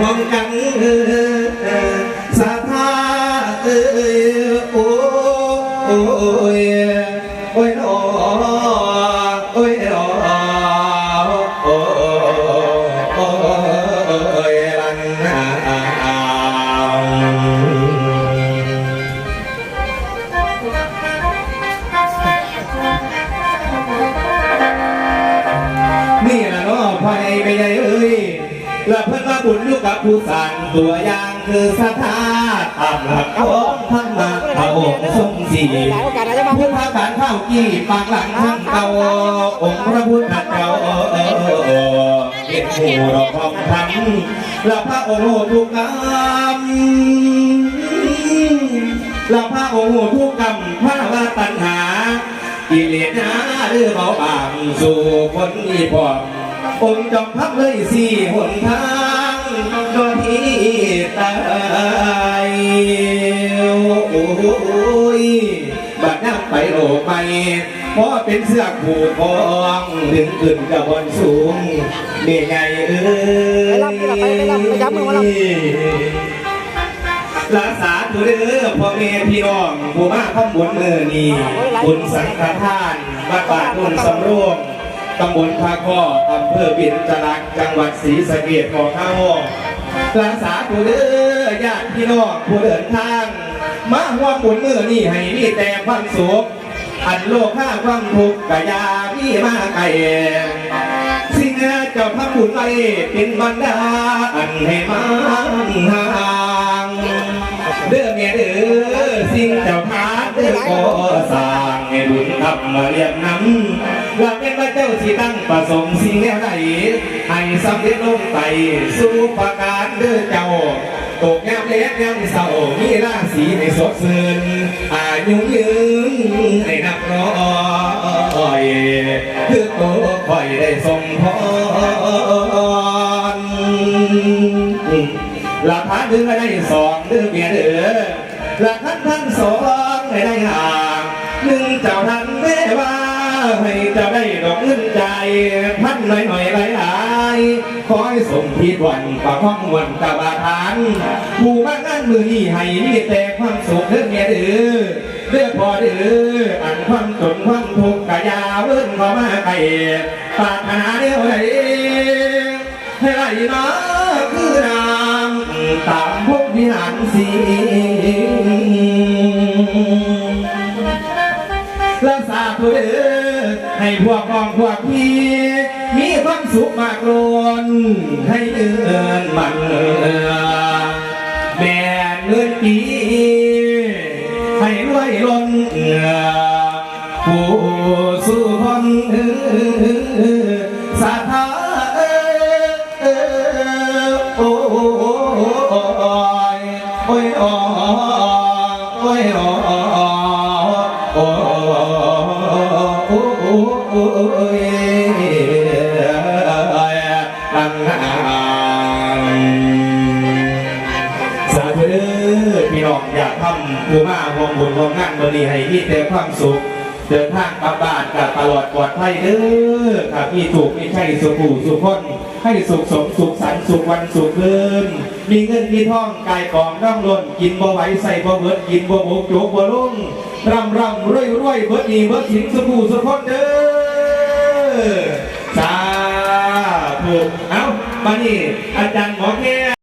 ห้องกันสาธาเอ้ยโอ้โอ้ยโอ้ยโอ้โอ้ยโอ้โอ้โอ้ยลันนานี่ละเนาะภายไม่ใหญ่ และเพิ่นมาบุญอยู่กับผู้สร้างตัวอย่างคือสถาตามหลักของท่านมาพระองค์ทรงสีหลายโอกาสอาจจะมาพุทธการข้าวกี้ปากหลังท่านเก่าองค์พระพุทธเจ้าเป็นผู้รองของทันและพระโองค์ทุกกรรมและพระองค์ทุกกรรมพระว่าตัณหากิเลสหนาหรือเบาบางสู่คนอีพอม องค์จอมพักเลยสี่หนทางก็ที่ตายโอ้ยบัดน้ำไปโลกไปเพราะเป็นเสื้อผูกคองดึงขึ้นกับบนสูงนี่ไงเอ้ยไปรับไปรับไปรับไปจับมือมารับรักษาตัวเด้อพ่อแม่พี่น้องผู้มาข้อมูลเมื่อนี้บุญสังฆทานวัดป่านุ่นสำโรง ตำบลพาข้ออำเภอบินจรักจังหวัดศรีสะเกษของข้ารักษาตัวเด้อญาติพี่น้องผู้เดินทาง มาหัวบุญเมื่อนี้ให้มีแต่ความสุขอันโลกข้าความทุกข์กะยาพี่มาไกลสิ่งเจ้าทำบุญไว้เป็นบรรดาอันให้มันห่างเด้อเมียเด้อสิ่งเจ้าทานเด้อก่อสร้างให้บุญ ทำมาเรียบนำว่าเป็นพระเจ้าสิตั้งประสงค์สิ่งแนวใดให้สำเร็จลงไปสู่ประการเด้อเจ้าตกยามเล็กยามเศร้ามีราศีให้สดชื่นอายุยืนให้นับร้อยคือตัวคอยได้ทรงพรหลักฐานถึงได้สองดือเมียเด้อหลักฐานทั้งสองให้ได้หา หนึ่งเจ้าทันแม่ว่าให้เจะได้ดอกเงินใจพันหน่อยหน่อยหลายหลายขอให้สมพิดวันปะข้องวันกะบบาทานผู้มางานมือนี้ให้มีแต่ความสุขเด้อเมียเด้อเด้อพอเด้ออันความจนความทุกข์กะยาเวิ่นเข้ามาไกลปรารถนาเดียวใดให้ไหลมาคือน้ำตามพวกวิหารสี รักษาตุเด้อให้พวกกองพวกพี่มีความสุขมากล้นให้เอือนมันเออแม่เงินปีให้รวยล้นเออผู้สู้คนเออ อพี่น้องอยากทำผู้มาวงบุญห่วงงานบริให้มีแต่ความสุข เดินทางกลับบ้านกับตลอดปลอดภัยเด้อครับมีถูกมีใช่สุขูสุขคนให้สุขสมสุขสันสุขวันสุขเดินมีเงินมีทองกายกองร่องล้นกินบ่ไหวใส่บ่เบิดกินบ่หมกโจกบ่ลุ่งร่ำร่ำรวยรวยเบิดดีเบิดสินสุขูสุขคนเด้อสาธุเอ้ามานี่อาจารย์หมอ